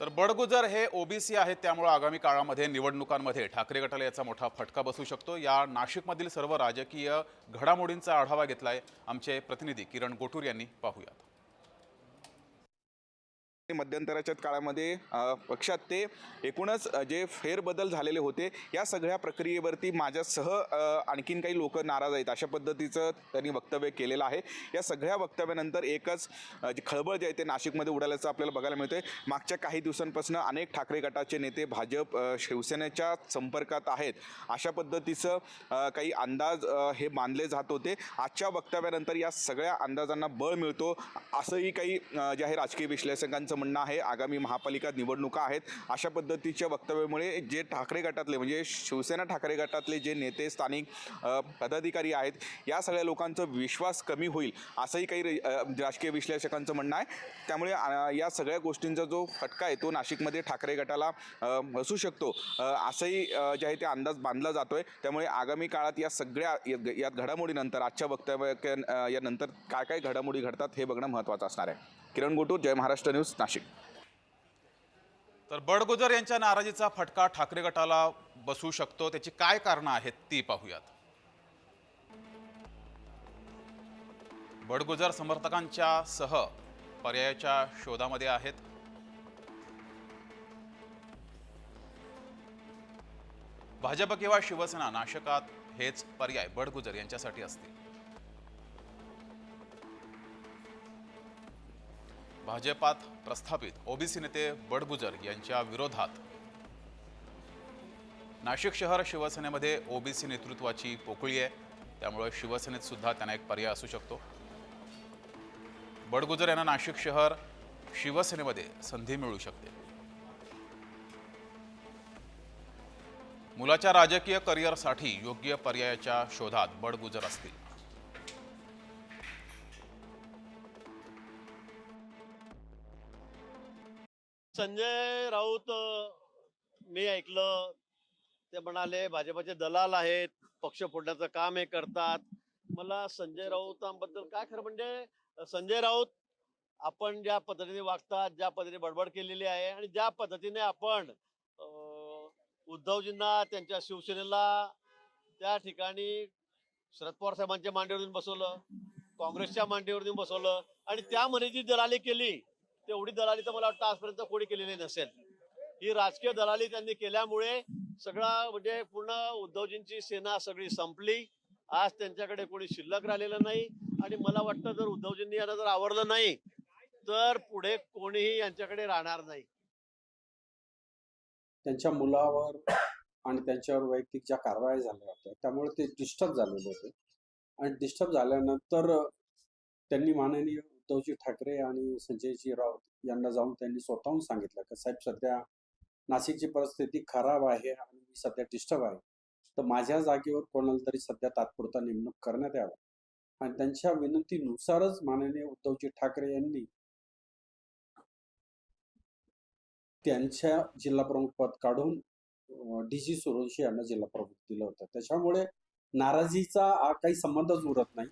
तर बडगुजर हे ओबीसी आहेत त्यामुळे आगामी काळामध्ये निवडणुकांमध्ये ठाकरे गटाला याचा मोठा फटका बसू शकतो. या नाशिकमधील सर्व राजकीय घडामोडींचा आढावा घेतलाय आमचे प्रतिनिधी किरण गोटूर यांनी. पाहूयात. मध्यंतराच्या काळामध्ये पक्षात ते एकूणच जे फेरबदल झालेले होते या सगळ्या प्रक्रियेवरती माझ्यासह आणखीन काही लोक नाराज आहेत. अशा पद्धतीचं त्यांनी वक्तव्य केलेलं आहे. या सगळ्या वक्तव्यानंतर एकच जी खळबळ जे आहे ते नाशिकमध्ये उडाल्याचं आपल्याला बघायला मिळते मागच्या काही दिवसांपासून अनेक ठाकरे गटाचे नेते भाजप शिवसेनेच्या संपर्कात आहेत. अशा पद्धतीचं काही अंदाज हे मानले जात होते. आजच्या वक्तव्यानंतर या सगळ्या अंदाजांना बळ मिळतो असंही काही जे आहे राजकीय विश्लेषकांचं म्हणणं आहे आगामी महापालिका निवडणुका आहेत. अशा पद्धतीच्या वक्तव्यामुळे जे ठाकरे गटातले म्हणजे शिवसेना ठाकरे गटातले जे नेते स्थानिक पदाधिकारी आहेत या सगळ्या लोकांचा विश्वास कमी होईल असंही काही राजकीय विश्लेषकांचं म्हणणं आहे. त्यामुळे या सगळ्या गोष्टींचा जो फटका आहे तो नाशिकमध्ये ठाकरे गटाला असू बसू शकतो. असंही जे आहे ते अंदाज बांधला जातो आहे त्यामुळे आगामी काळात या सगळ्या या- या घडामोडीनंतर आजच्या वक्तव्या या नंतर काय काय घडामोडी घडतात हे बघणं महत्त्वाचं असणार आहे. किरण गोटूर जय महाराष्ट्र न्यूज नाशिक. तर बडगुजर यांच्या नाराजीचा फटका ठाकरे गटाला बसू शकतो. त्याची काय कारणं आहेत ती पाहूयात. बडगुजर समर्थकांच्या सह पर्यायाच्या शोधामध्ये आहेत. भाजप किंवा शिवसेना नाशकात हेच पर्याय बडगुजर यांच्यासाठी असतील. भाजपात प्रस्थापित ओबीसी नेते बडगुजर यांच्या विरोधात. नाशिक शहर शिवसेनेमध्ये ओबीसी नेतृत्वाची पोकळी आहे. त्यामुळे शिवसेनेत सुद्धा त्यांना एक पर्याय असू शकतो. बडगुजर यांना नाशिक शहर शिवसेनेमध्ये संधी मिळू शकते. मुलाच्या राजकीय करिअरसाठी योग्य पर्यायाच्या शोधात बडगुजर असतील. संजय राऊत मी ऐकलं. ते म्हणाले भाजपाचे दलाल आहेत पक्ष फोडण्याचं काम हे करतात. मला संजय राऊतांबद्दल काय खरं म्हणजे संजय राऊत आपण ज्या पद्धतीने वागतात ज्या पद्धतीने बडबड केलेली आहे आणि ज्या पद्धतीने आपण उद्धवजींना त्यांच्या शिवसेनेला त्या ठिकाणी शरद पवार साहेबांच्या मांडीवर बसवलं काँग्रेसच्या मांडीवर बसवलं आणि त्यामध्ये जी दलाली केली. तेवढी दलाली तर मला वाटतं आजपर्यंत कोणी केलेली नसेल. ही राजकीय दलाली त्यांनी केल्यामुळे सगळा म्हणजे पूर्ण उद्धवजींची सेना सगळी संपली. आज त्यांच्याकडे कोणी शिल्लक राहिलेलं नाही. आणि मला वाटतं जर उद्धवजींनी यांना जर आवडलं नाही तर पुढे कोणीही यांच्याकडे राहणार नाही. त्यांच्या मुलावर आणि त्यांच्यावर वैयक्तिक ज्या कारवाया झाल्या होत्या त्यामुळे ते डिस्टर्ब झालेले होते. आणि डिस्टर्ब झाल्यानंतर त्यांनी माननीय उद्धवजी ठाकरे आणि संजयजी राऊत यांना जाऊन त्यांनी स्वतःहून सांगितलं की साहेब सध्या नाशिकची परिस्थिती खराब आहे आणि मी सध्या डिस्टर्ब आहे. तर माझ्या जागेवर कोणाला तरी सध्या तात्पुरता नेमणूक करण्यात यावा? आणि त्यांच्या विनंतीनुसारच माननीय उद्धवजी ठाकरे यांनी त्यांच्या जिल्हा प्रमुख पद काढून डी जी सुरोशी यांना जिल्हा प्रमुख दिलं होतं. त्याच्यामुळे नाराजीचा काही संबंधच उरत नाही.